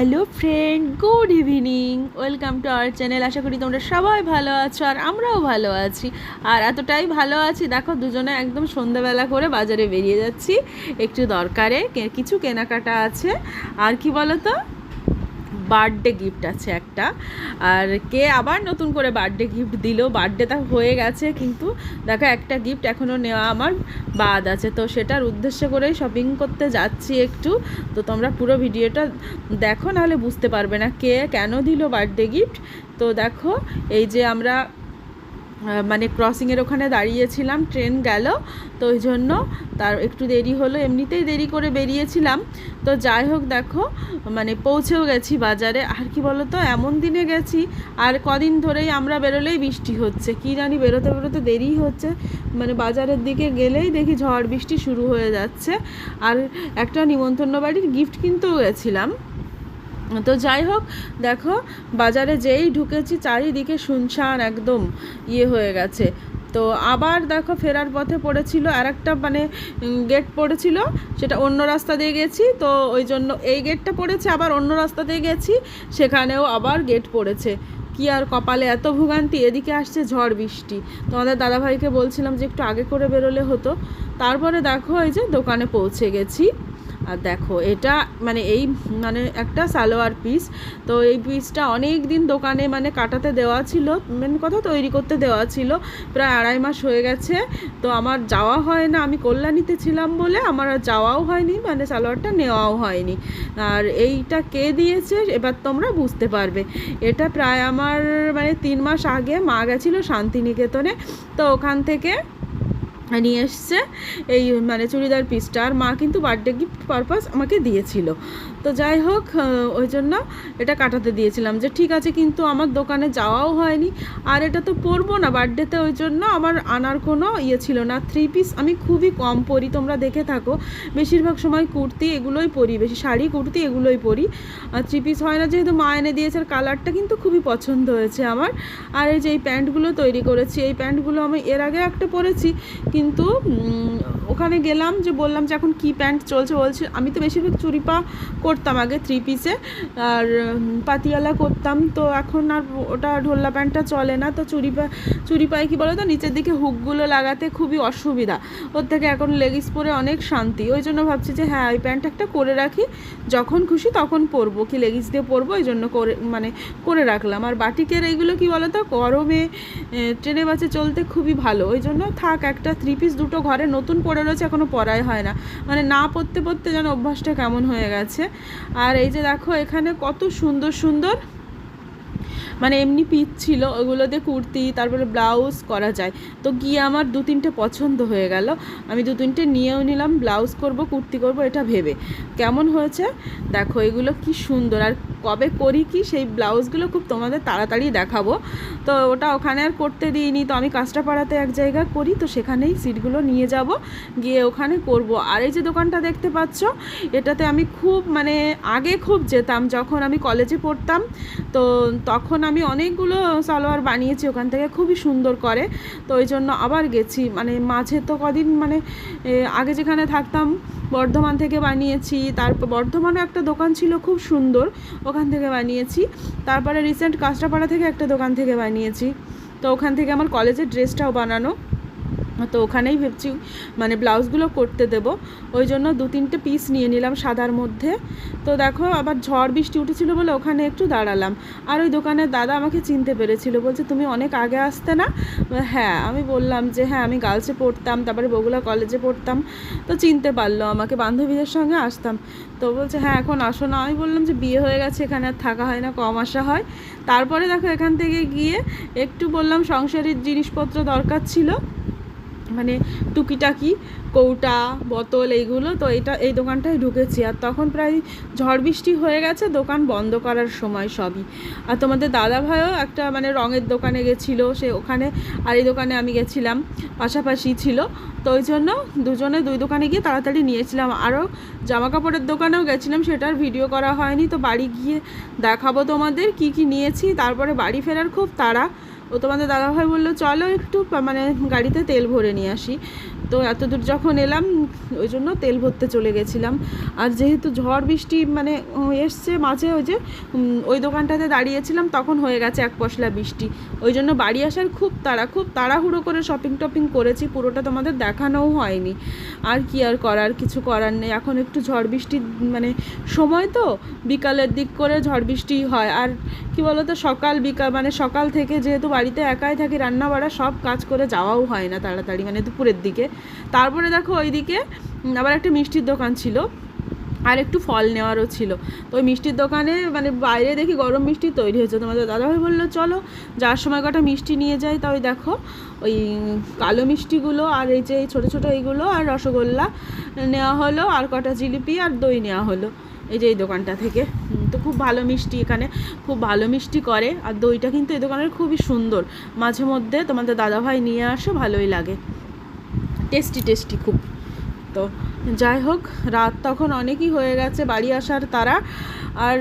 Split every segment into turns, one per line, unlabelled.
Hello friend, good evening. Welcome to our channel. আশা করি তোমরা সবাই ভালো আছো আর আমরাও ভালো আছি। আর এতটাই ভালো আছি, দেখো দুজনে একদম সন্ধ্যাবেলা করে বাজারে বেরিয়ে যাচ্ছি। একটু দরকারে কিছু কেনাকাটা আছে। আর কি বলো তো বার্থডে গিফট আছে একটা। আর কে আবার নতুন করে বার্থডে গিফট দিল বার্থডেটা হয়ে গেছে, কিন্তু দেখো একটা গিফট এখনও নেওয়া আমার বাদ আছে। তো সেটার উদ্দেশ্য করেই শপিং করতে যাচ্ছি একটু। তো তোমরা পুরো ভিডিওটা দেখো, নাহলে বুঝতে পারবে না কে কেন দিল বার্থডে গিফট। তো দেখো, এই যে আমরা মানে ক্রসিংয়ের ওখানে দাঁড়িয়েছিলাম ট্রেন গেল। তো ওই জন্য তার একটু দেরি হলো, এমনিতেই দেরি করে বেরিয়েছিলাম। তো যাই হোক দেখো মানে পৌঁছেও গেছি বাজারে। আর কি বলো তো এমন দিনে গেছি, আর কদিন ধরেই আমরা বেরোলেই বৃষ্টি হচ্ছে। কী জানি বেরোতে বেরোতে দেরি হচ্ছে। মানে বাজারের দিকে গেলেই দেখি ঝড় বৃষ্টি শুরু হয়ে যাচ্ছে। আর একটা নিমন্ত্রণ বাড়ির গিফট কিনতেও গেছিলাম। তো যাই হোক, দেখো, বাজারে যেই ঢুকেছি চারিদিকে শুনশান একদম ইয়ে হয়ে গেছে। তো আবার দেখো, ফেরার পথে পড়েছিল আর একটা মানে গেট পড়েছিল, সেটা অন্য রাস্তা দিয়ে গেছি। তো ওই জন্য এই গেটটা পড়েছে, আবার অন্য রাস্তা দিয়ে গেছি, সেখানেও আবার গেট পড়েছে। কি আর কপালে এত ভোগান্তি, এদিকে আসছে ঝড় বৃষ্টি। তোমাদের দাদাভাইকে বলছিলাম যে একটু আগে করে বেরোলে হতো। তারপরে দেখো, এই যে দোকানে পৌঁছে গেছি। আর দেখো, এটা মানে এই মানে একটা সালোয়ার পিস তো এই পিসটা অনেক দিন দোকানে মানে কাটাতে দেওয়া ছিল মেন কথা তৈরি করতে দেওয়া ছিল, প্রায় আড়াই মাস হয়ে গেছে, তো আমার যাওয়া হয় না, আমি কল্যাণীতে ছিলাম বলে আমার আর যাওয়াও হয়নি মানে সালোয়ারটা নেওয়াও হয়নি। আর এইটা কে দিয়েছে এবার তোমরা বুঝতে পারবে। এটা প্রায় আমার মানে তিন মাস আগে মা গেছিল শান্তিনিকেতনে, তো ওখান থেকে নিয়ে এসছে এই মানে চুড়িদার পিসটা আর মা কিন্তু বার্থডে গিফট পারপাস আমাকে দিয়েছিল। তো যাই হোক ওই জন্য এটা কাটাতে দিয়েছিলাম যে ঠিক আছে কিন্তু আমার দোকানে যাওয়াও হয়নি। আর এটা তো পরবো না বার্থডেতে ওই জন্য আমার আনার কোনো ইয়ে ছিল না। থ্রি পিস আমি খুবই কম পরি, তোমরা দেখে থাকো। বেশিরভাগ সময় কুর্তি এগুলোই পরি, বেশি শাড়ি, কুর্তি এগুলোই পরি। আর থ্রি পিস হয় না যেহেতু মা এনে দিয়েছে, আর কালারটা কিন্তু খুবই পছন্দ হয়েছে আমার। আর এই যে এই প্যান্টগুলো তৈরি করেছি, এই প্যান্টগুলো আমি এর আগে একটা পরেছি কিন্তু উম, ওখানে গেলাম যে বললাম যে এখন কি প্যান্ট চলছে, বলছে আমি তো বেশিরভাগ চুরিপা করতাম আগে থ্রি পিসে আর পাতিয়ালা করতাম, তো এখন আর ওটা ঢোল্লা প্যান্টটা চলে না, তো চুরিপা চুরিপায় কি বলো তো নিচের দিকে হুকগুলো লাগাতে খুবই অসুবিধা, ওর থেকে এখন লেগিস পরে অনেক শান্তি, ওই জন্য ভাবছি যে হ্যাঁ এই প্যান্ট একটা করে রাখি, যখন খুশি তখন পরবো, কি লেগিস দিয়ে পরবো এই জন্য করে মানে করে রাখলাম, আর বাটিকের এইগুলো কি বলো তো গরমে ট্রেনে বাসে চলতে খুবই ভালো, ওই জন্য থাক একটা থ্রি পিস দুটো ঘরে নতুন পরে রয়েছে এখনও পড়াই হয় না। মানে না পড়তে পড়তে যেন অভ্যাসটা কেমন হয়ে গেছে। আর এই যে দেখো, এখানে কত সুন্দর সুন্দর মানে এমনি পিচ ছিল, ওগুলো দিয়ে কুর্তি, তারপরে ব্লাউজ করা যায়। তো গিয়ে আমার দু তিনটে পছন্দ হয়ে গেল। আমি দু তিনটে নিয়েও নিলাম, ব্লাউজ করব, কুর্তি করব, এটা ভেবে। কেমন হয়েছে? দেখো, এগুলো কি সুন্দর। আর কবে করি কি, সেই ব্লাউজগুলো খুব তোমাদের তাড়াতাড়ি দেখাবো। তো ওটা ওখানে আর করতে দিইনি। তো আমি কাঁচরাপাড়াতে এক জায়গায় করি, তো সেখানেই সিটগুলো নিয়ে যাব, গিয়ে ওখানে করব। আর এই যে দোকানটা দেখতে পাচ্ছ, এটাতে আমি খুব মানে আগে খুব যেতাম। যখন আমি কলেজে পড়তাম, তো তখন আমি অনেকগুলো সালোয়ার বানিয়েছি ওখান থেকে, খুবই সুন্দর করে। তো ওই জন্য আবার গেছি। মানে মাঝে তো কদিন মানে আগে যেখানে থাকতাম, বর্ধমান থেকে বানিয়েছি, তারপর বর্ধমানে একটা দোকান ছিল খুব সুন্দর, ওখান থেকে বানিয়েছি। তারপরে রিসেন্ট কাস্টাপাড়া থেকে একটা দোকান থেকে বানিয়েছি। তো ওখান থেকে আমার কলেজের ড্রেসটাও বানানো। তো ওখানেই ভেবছি মানে ব্লাউজগুলো করতে দেব। ওই জন্য দু তিনটে পিস নিয়ে নিলাম সাদার মধ্যে। তো দেখো আবার ঝড় বৃষ্টি উঠেছিল বলে ওখানে একটু দাঁড়ালাম। আর ওই দোকানের দাদা আমাকে চিনতে পেরেছিল, বলছে, তুমি অনেক আগে আসতে না? হ্যাঁ আমি বললাম যে হ্যাঁ আমি গার্লসে পড়তাম, তারপরে বগুলা কলেজে পড়তাম। তো চিনতে পারল আমাকে, বান্ধবীদের সঙ্গে আসতাম। তো বলছে হ্যাঁ এখন আসো না। আমি বললাম যে, বিয়ে হয়ে গেছে, এখানে আর থাকা হয় না, কম আসা হয়। তারপরে দেখো এখান থেকে গিয়ে একটু বললাম সংসারের জিনিসপত্র দরকার ছিল। মানে টুকিটাকি, কৌটা, বোতল এইগুলো তো এটা এই দোকানটায় ঢুকেছি। আর তখন প্রায় ঝড় বৃষ্টি হয়ে গেছে, দোকান বন্ধ করার সময় সবই। আর তোমাদের দাদা ভাইও একটা মানে রঙের দোকানে গেছিল, সে ওখানে আর এই দোকানে আমি গেছিলাম, পাশাপাশি ছিল। তো ওই জন্য দুজনে দুই দোকানে গিয়ে তাড়াতাড়ি নিয়েছিলাম। আরও জামা কাপড়ের দোকানেও গেছিলাম সেটার ভিডিও করা হয়নি। তো বাড়ি গিয়ে দেখাবো তোমাদের কি কি নিয়েছি, তারপরে বাড়ি ফেরার খুব তাড়া। ও তোমাদের দাদাভাই বলল, চলো একটু মানে গাড়িতে তেল ভরে নিয়ে আসি। তো এত দূর যখন এলাম, ওই জন্য তেল ভরতে চলে গেছিলাম। আর যেহেতু ঝড় বৃষ্টি মানে এসছে মাঝে ওই যে ওই দোকানটাতে দাঁড়িয়েছিলাম, তখন হয়ে গেছে এক পশলা বৃষ্টি। ওই জন্য বাড়ি আসার খুব তাড়া, খুব তাড়াহুড়ো করে শপিং টপিং করেছি, পুরোটা তোমাদের দেখানোও হয়নি। আর কি আর করার, কিছু করার নেই। এখন একটু ঝড় বৃষ্টির মানে সময় তো, বিকালের দিক করে ঝড় বৃষ্টি হয়। আর কি বলতো, সকাল বিকাল মানে সকাল থেকে যেহেতু বাড়িতে একাই থাকি রান্না বাড়া সব কাজ করে যাওয়াও হয় না তাড়াতাড়ি মানে দুপুরের দিকে। তারপরে দেখো ওইদিকে আবার একটা মিষ্টির দোকান ছিল, আর একটু ফল নেওয়ারও ছিল। তো ওই মিষ্টির দোকানে মানে বাইরে দেখি গরম মিষ্টি তৈরি হয়েছে। তোমাদের দাদাভাই বলল, চলো, যার সময় কটা মিষ্টি নিয়ে যাই, তা ওই দেখো, ওই কালো মিষ্টিগুলো আর এই যে এই ছোটো ছোটো এইগুলো আর রসগোল্লা নেওয়া হলো, আর কটা জিলিপি আর দই নেওয়া হলো। এই যে এই দোকানটা থেকে। তো খুব ভালো মিষ্টি এখানে, খুব ভালো মিষ্টি করে। আর দইটা কিন্তু এই দোকানের খুবই সুন্দর। মাঝে মধ্যে তোমাদের দাদাভাই নিয়ে আসো, ভালোই লাগে। টেস্টি টেস্টি খুব। তো যাই হোক রাত তখন অনেকই হয়ে গেছে বাড়ি আসার তারা। আর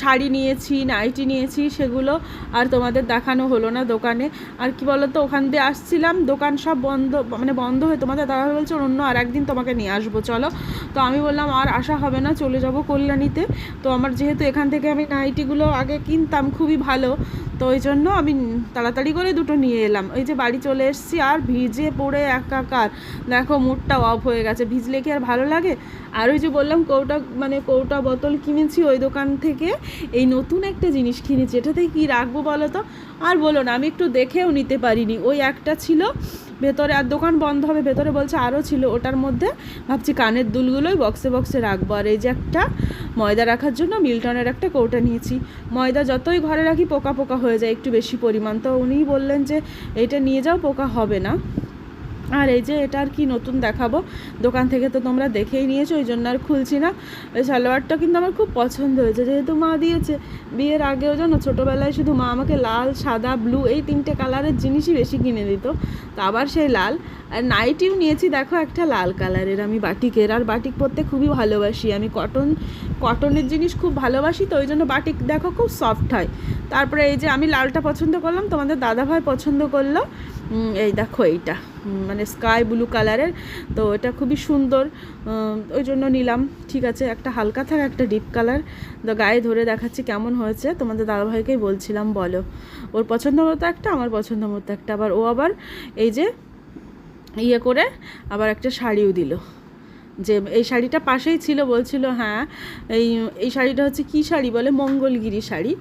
শাড়ি নিয়েছি, নাইটি নিয়েছি, সেগুলো আর তোমাদের দেখানো হলো না দোকানে। আর কি বলো তো ওখান দিয়ে আসছিলাম, দোকান সব বন্ধ মানে বন্ধ হয়ে, তোমাদের দাদা বলছে, অন্য আর একদিন তোমাকে নিয়ে আসব, চলো। তো আমি বললাম, আর আসা হবে না, চলে যাব কল্যাণীতে। তো আমার যেহেতু এখান থেকে আমি নাইটিগুলো আগে কিনতাম, খুবই ভালো। তো ওই জন্য আমি তাড়াতাড়ি করে দুটো নিয়ে এলাম। ওই যে বাড়ি চলে এসেছি, আর ভিজে পড়ে একাকার। দেখো মুডটা অফ হয়ে গেছে। ভিজলে কি আর ভালো লাগে? আর ওই যে বললাম কৌটা মানে কৌটা বোতল কিনেছি ওই দোকান থেকে। এই নতুন একটা জিনিস কিনেছি, এটাতে কি রাখব বলো তো? আর বলো না, আমি একটু দেখেও নিতে পারিনি। ওই একটা ছিল, ভেতরে, আর দোকান বন্ধ হবে, ভেতরে বলছে আরও ছিল, ওটার মধ্যে ভাবছি কানের দুলগুলোই বক্সে বক্সে রাখব। আর এই যে একটা ময়দা রাখার জন্য মিল্টনের একটা কৌটা নিয়েছি। ময়দা যতই ঘরে রাখি পোকা পোকা হয়ে যায়, একটু বেশি পরিমাণ। তো উনিই বললেন যে এইটা নিয়ে যাও, পোকা হবে না। আর এই যে এটা আর কি নতুন দেখাবো। দোকান থেকে তো তোমরা দেখেই নিয়েছো, ওই জন্য আর খুলছি না। ওই সালোয়ারটা কিন্তু আমার খুব পছন্দ হয়েছে, যেহেতু মা দিয়েছে। বিয়ের আগেও জানো, ছোটোবেলায় শুধু মা আমাকে লাল, সাদা ব্লু এই তিনটে কালারের জিনিসই বেশি কিনে দিত। তো আবার সেই লাল। আর নাইটিও নিয়েছি, দেখো একটা লাল কালারের আমি বাটিকের, আর বাটিক পরতে খুবই ভালোবাসি। আমি কটন কটনের জিনিস খুব ভালোবাসি, তো ওই জন্য বাটিক দেখো খুব সফট হয়। তারপরে এই যে আমি লালটা পছন্দ করলাম, তোমাদের দাদাভাই পছন্দ করল। এই দেখো এইটা। মানে স্কাই ব্লু কালারের তো এটা খুবই সুন্দর। ওই জন্য নিলাম। ঠিক আছে, একটা হালকা থাক, একটা ডিপ কালার তো গায়ে ধরে দেখাচ্ছি কেমন হয়েছে। তোমাদের দাদাভাইকেই বলছিলাম, বলো। ওর পছন্দ মতো একটা, আমার পছন্দ মতো একটা। আবার ও আবার এই যে ইয়ে করে আবার একটা শাড়িও দিল। যে এই শাড়িটা পাশেই ছিল বলছিল হ্যাঁ এই এই শাড়িটা হচ্ছে কী শাড়ি বলে? মঙ্গলগিরি শাড়ি।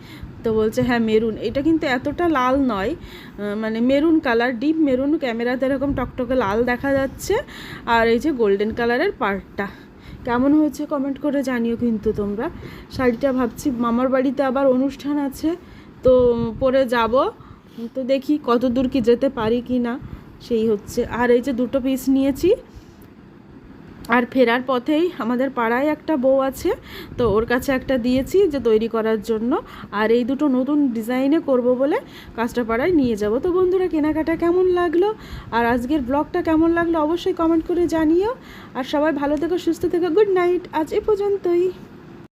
তো বলছে হ্যাঁ মেরুন। এটা কিন্তু এতটা লাল নয় মানে মেরুন কালার, ডিপ মেরুন, ক্যামেরাতে এরকম টকটকে লাল দেখা যাচ্ছে। আর এই যে গোল্ডেন কালারের পার্টটা কেমন হয়েছে কমেন্ট করে জানিও কিন্তু তোমরা। শাড়িটা ভাবছি, মামার বাড়িতে আবার অনুষ্ঠান আছে, তো পরে যাব। তো দেখি কত দূর কি যেতে পারি কি না সেই হচ্ছে। আর এই যে দুটো পিস নিয়েছি আর ফেরার পথেই আমাদের পাড়ায় একটা বউ আছে, তো ওর কাছে একটা দিয়েছি যে তৈরি করার জন্য। আর এই দুটো নতুন ডিজাইনে করব বলে কাজটা পাড়ায় নিয়ে যাব। তো বন্ধুরা, কেনাকাটা কেমন লাগল? আর আজকের ব্লগটা কেমন লাগল? অবশ্যই কমেন্ট করে জানিও। আর সবাই ভালো থেকো, সুস্থ থেকো, গুড নাইট। আজ এ পর্যন্তই।